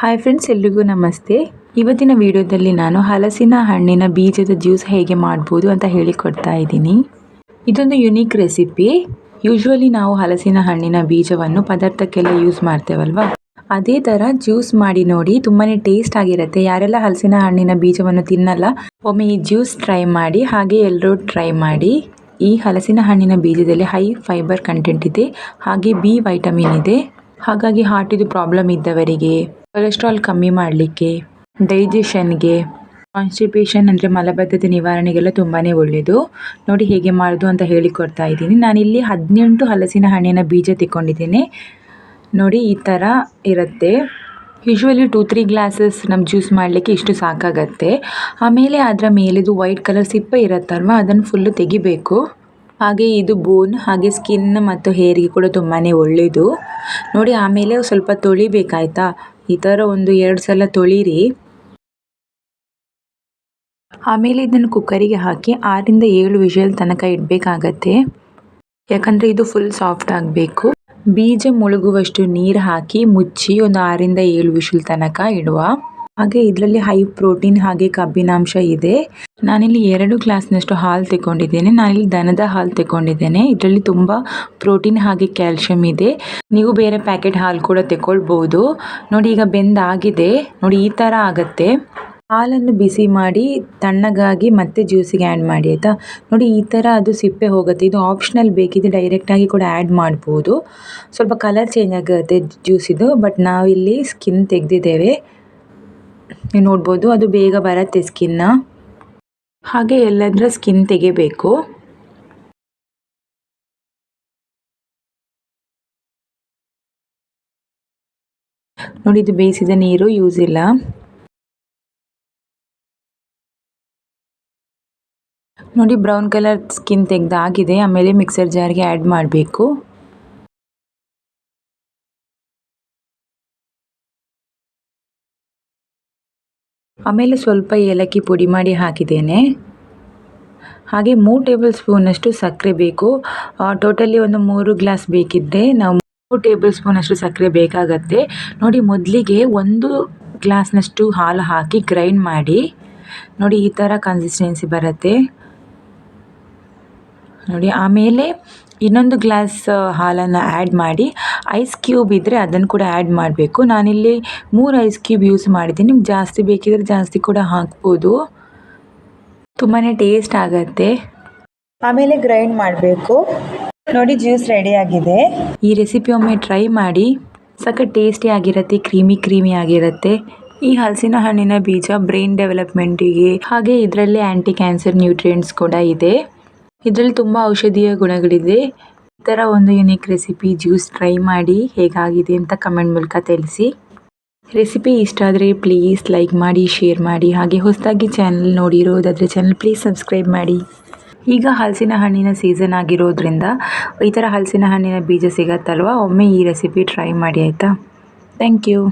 Hi friends ಎಲ್ರಿಗೂ ನಮಸ್ತೆ. ಇವತ್ತಿನ ವಿಡಿಯೋದಲ್ಲಿ ನಾನು ಹಲಸಿನ ಹಣ್ಣಿನ ಬೀಜದ ಜ್ಯೂಸ್ ಹೇಗೆ ಮಾಡ್ಬೋದು ಅಂತ ಹೇಳಿಕೊಡ್ತಾ ಇದ್ದೀನಿ. ಇದೊಂದು ಯುನೀಕ್ ರೆಸಿಪಿ ಯೂಶ್ವಲಿ ನಾವು ಹಲಸಿನ ಹಣ್ಣಿನ ಬೀಜವನ್ನು ಪದಾರ್ಥಕ್ಕೆಲ್ಲ ಯೂಸ್ ಮಾಡ್ತೇವಲ್ವಾ? ಅದೇ ಥರ ಜ್ಯೂಸ್ ಮಾಡಿ ನೋಡಿ ತುಂಬಾ ಟೇಸ್ಟ್ ಆಗಿರುತ್ತೆ. ಯಾರೆಲ್ಲ ಹಲಸಿನ ಹಣ್ಣಿನ ಬೀಜವನ್ನು ತಿನ್ನಲ್ಲ, ಒಮ್ಮೆ ಈ ಜ್ಯೂಸ್ ಟ್ರೈ ಮಾಡಿ, ಹಾಗೆ ಎಲ್ಲರೂ ಟ್ರೈ ಮಾಡಿ. ಈ ಹಲಸಿನ ಹಣ್ಣಿನ ಬೀಜದಲ್ಲಿ ಹೈ ಫೈಬರ್ ಕಂಟೆಂಟ್ ಇದೆ, ಹಾಗೆ ಬಿ ವೈಟಮಿನ್ ಇದೆ. ಹಾಗಾಗಿ ಹಾರ್ಟಿದು ಪ್ರಾಬ್ಲಮ್ ಇದ್ದವರಿಗೆ. ಕೊಲೆಸ್ಟ್ರಾಲ್ ಕಮ್ಮಿ ಮಾಡಲಿಕ್ಕೆ ಡೈಜೆಷನ್ಗೆ ಕಾನ್ಸ್ಟಿಪೇಷನ್ ಅಂದರೆ ಮಲಬದ್ಧತೆ ನಿವಾರಣೆಗೆಲ್ಲ ತುಂಬಾ ಒಳ್ಳೆಯದು ನೋಡಿ ಹೇಗೆ ಮಾಡೋದು ಅಂತ ಹೇಳಿಕೊಡ್ತಾ ಇದ್ದೀನಿ. ನಾನಿಲ್ಲಿ ಹದಿನೆಂಟು ಹಲಸಿನ ಹಣ್ಣಿನ ಬೀಜ ತಿಕ್ಕೊಂಡಿದ್ದೀನಿ. ನೋಡಿ ಈ ಥರ ಇರುತ್ತೆ. ಯೂಶ್ವಲಿ ಟೂ ತ್ರೀ ಗ್ಲಾಸಸ್ ನಮ್ಮ ಜ್ಯೂಸ್ ಮಾಡಲಿಕ್ಕೆ ಇಷ್ಟು ಸಾಕಾಗತ್ತೆ. ಆಮೇಲೆ ಅದರ ಮೇಲಿದು ವೈಟ್ ಕಲರ್ ಸಿಪ್ಪೆ ಇರುತ್ತಲ್ವ, ಅದನ್ನು ಫುಲ್ಲು ತೆಗಿಬೇಕು. ಹಾಗೆ ಇದು ಬೋನ್ ಹಾಗೆ ಸ್ಕಿನ್ ಮತ್ತು ಹೇರಿಗೆ ಕೂಡ ತುಂಬಾ ಒಳ್ಳೆಯದು ನೋಡಿ ಆಮೇಲೆ ಸ್ವಲ್ಪ ತೊಳಿಬೇಕಾಯ್ತಾ? ಈ ಥರ ಒಂದು ಎರಡು ಸಲ ತೊಳೀರಿ. ಆಮೇಲೆ ಇದನ್ನು ಕುಕ್ಕರಿಗೆ ಹಾಕಿ ಆರಿಂದ ಏಳು ವಿಷಲ್ ತನಕ ಇಡಬೇಕಾಗತ್ತೆ. ಯಾಕಂದರೆ ಇದು ಫುಲ್ ಸಾಫ್ಟ್ ಆಗಬೇಕು. ಬೀಜ ಮುಳುಗುವಷ್ಟು ನೀರು ಹಾಕಿ ಮುಚ್ಚಿ ಒಂದು ಆರಿಂದ ಏಳು ವಿಷಲ್ ತನಕ ಇಡುವ. ಹಾಗೆ ಇದರಲ್ಲಿ ಹೈ ಪ್ರೋಟೀನ್ ಹಾಗೆ ಕಬ್ಬಿನಾಂಶ ಇದೆ. ನಾನಿಲ್ಲಿ ಎರಡು ಗ್ಲಾಸ್ನಷ್ಟು ಹಾಲು ತಗೊಂಡಿದ್ದೇನೆ. ನಾನಿಲ್ಲಿ ದನದ ಹಾಲು ತಗೊಂಡಿದ್ದೇನೆ. ಇದರಲ್ಲಿ ತುಂಬ ಪ್ರೋಟೀನ್ ಹಾಗೆ ಕ್ಯಾಲ್ಶಿಯಂ ಇದೆ. ನೀವು ಬೇರೆ ಪ್ಯಾಕೆಟ್ ಹಾಲು ಕೂಡ ತಗೊಳ್ಬೋದು ನೋಡಿ ಈಗ ಬೆಂದಾಗಿದೆ ನೋಡಿ ಈ ಥರ ಆಗುತ್ತೆ. ಹಾಲನ್ನು ಬಿಸಿ ಮಾಡಿ ತಣ್ಣಗಾಗಿ ಮತ್ತೆ ಜ್ಯೂಸಿಗೆ ಆ್ಯಡ್ ಮಾಡಿ ಆಯಿತಾ? ನೋಡಿ ಈ ಥರ ಅದು ಸಿಪ್ಪೆ ಹೋಗುತ್ತೆ. ಇದು ಆಪ್ಷನಲ್ ಬೇಕಿದೆ ಡೈರೆಕ್ಟಾಗಿ ಕೂಡ ಆ್ಯಡ್ ಮಾಡ್ಬೋದು. ಸ್ವಲ್ಪ ಕಲರ್ ಚೇಂಜ್ ಆಗುತ್ತೆ ಜ್ಯೂಸಿದು ಬಟ್ ನಾವಿಲ್ಲಿ ಸ್ಕಿನ್ ತೆಗೆದಿದ್ದೇವೆ. ನೀವು ನೋಡ್ಬೋದು, ಅದು ಬೇಗ ಬರತ್ತೆ ಸ್ಕಿನ್ನ ಹಾಗೆ ಎಲ್ಲದರ ಸ್ಕಿನ್ ತೆಗಿಬೇಕು. ನೋಡಿ, ಇದು ಬೇಯಿಸಿದ ನೀರು ಯೂಸ್ ಇಲ್ಲ. ನೋಡಿ ಬ್ರೌನ್ ಕಲರ್ ಸ್ಕಿನ್ ತೆಗೆದಾಗಿದೆ, ಆಮೇಲೆ ಮಿಕ್ಸರ್ ಜಾರ್ಗೆ ಆ್ಯಡ್ ಮಾಡಬೇಕು. ಆಮೇಲೆ ಸ್ವಲ್ಪ ಏಲಕ್ಕಿ ಪುಡಿ ಮಾಡಿ ಹಾಕಿದ್ದೇನೆ. ಹಾಗೆ ಮೂರು ಟೇಬಲ್ ಸ್ಪೂನಷ್ಟು ಸಕ್ಕರೆ ಬೇಕು. ಟೋಟಲಿ ಒಂದು ಮೂರು ಗ್ಲಾಸ್ ಬೇಕಿದ್ದೆ ನಾವು ಮೂರು ಟೇಬಲ್ ಸ್ಪೂನಷ್ಟು ಸಕ್ಕರೆ ಬೇಕಾಗತ್ತೆ. ನೋಡಿ, ಮೊದಲಿಗೆ ಒಂದು ಗ್ಲಾಸ್ನಷ್ಟು ಹಾಲು ಹಾಕಿ ಗ್ರೈಂಡ್ ಮಾಡಿ. ನೋಡಿ, ಈ ಥರ ಕನ್ಸಿಸ್ಟೆನ್ಸಿ ಬರುತ್ತೆ. ನೋಡಿ, ಆಮೇಲೆ ಇನ್ನೊಂದು ಗ್ಲಾಸ್ ಹಾಲನ್ನು ಆ್ಯಡ್ ಮಾಡಿ ಐಸ್ ಕ್ಯೂಬ್ ಇದ್ದರೆ ಅದನ್ನು ಕೂಡ ಆ್ಯಡ್ ಮಾಡಬೇಕು. ನಾನಿಲ್ಲಿ ಮೂರು ಐಸ್ ಕ್ಯೂಬ್ ಯೂಸ್ ಮಾಡಿದ್ದೀನಿ. ನಿಮ್ಗೆ ಜಾಸ್ತಿ ಬೇಕಿದ್ರೆ ಜಾಸ್ತಿ ಕೂಡ ಹಾಕ್ಬೋದು. ತುಂಬಾ ಟೇಸ್ಟ್ ಆಗತ್ತೆ. ಆಮೇಲೆ ಗ್ರೈಂಡ್ ಮಾಡಬೇಕು. ನೋಡಿ ಜ್ಯೂಸ್ ರೆಡಿಯಾಗಿದೆ ಈ ರೆಸಿಪಿ ಒಮ್ಮೆ ಟ್ರೈ ಮಾಡಿ. ಸಖತ್ ಟೇಸ್ಟಿ ಆಗಿರುತ್ತೆ ಕ್ರೀಮಿ ಕ್ರೀಮಿ ಆಗಿರುತ್ತೆ. ಈ ಹಲಸಿನ ಹಣ್ಣಿನ ಬೀಜ ಬ್ರೈನ್ ಡೆವಲಪ್ಮೆಂಟಿಗೆ ಹಾಗೆ ಇದರಲ್ಲಿ ಆ್ಯಂಟಿ ಕ್ಯಾನ್ಸರ್ ನ್ಯೂಟ್ರಿಯೆಂಟ್ಸ್ ಕೂಡ ಇದೆ. ಇದರಲ್ಲಿ ತುಂಬ ಔಷಧೀಯ ಗುಣಗಳಿದೆ. ಈ ಥರ ಒಂದು ಯುನಿಕ್ ರೆಸಿಪಿ ಜ್ಯೂಸ್ ಟ್ರೈ ಮಾಡಿ ಹೇಗಾಗಿದೆ ಅಂತ ಕಮೆಂಟ್ ಮೂಲಕ ತಿಳಿಸಿ. ರೆಸಿಪಿ ಇಷ್ಟ ಆದರೆ ಪ್ಲೀಸ್ ಲೈಕ್ ಮಾಡಿ ಶೇರ್ ಮಾಡಿ, ಹಾಗೆ ಹೊಸದಾಗಿ ಚಾನಲ್ ನೋಡಿರೋದಾದರೆ ಚಾನಲ್ ಪ್ಲೀಸ್ ಸಬ್ಸ್ಕ್ರೈಬ್ ಮಾಡಿ. ಈಗ ಹಲಸಿನ ಹಣ್ಣಿನ ಸೀಸನ್ ಆಗಿರೋದ್ರಿಂದ ಈ ಥರ ಹಲಸಿನ ಹಣ್ಣಿನ ಬೀಜ ಸಿಗತ್ತಲ್ವ? ಒಮ್ಮೆ ಈ ರೆಸಿಪಿ ಟ್ರೈ ಮಾಡಿ ಆಯಿತಾ? Thank you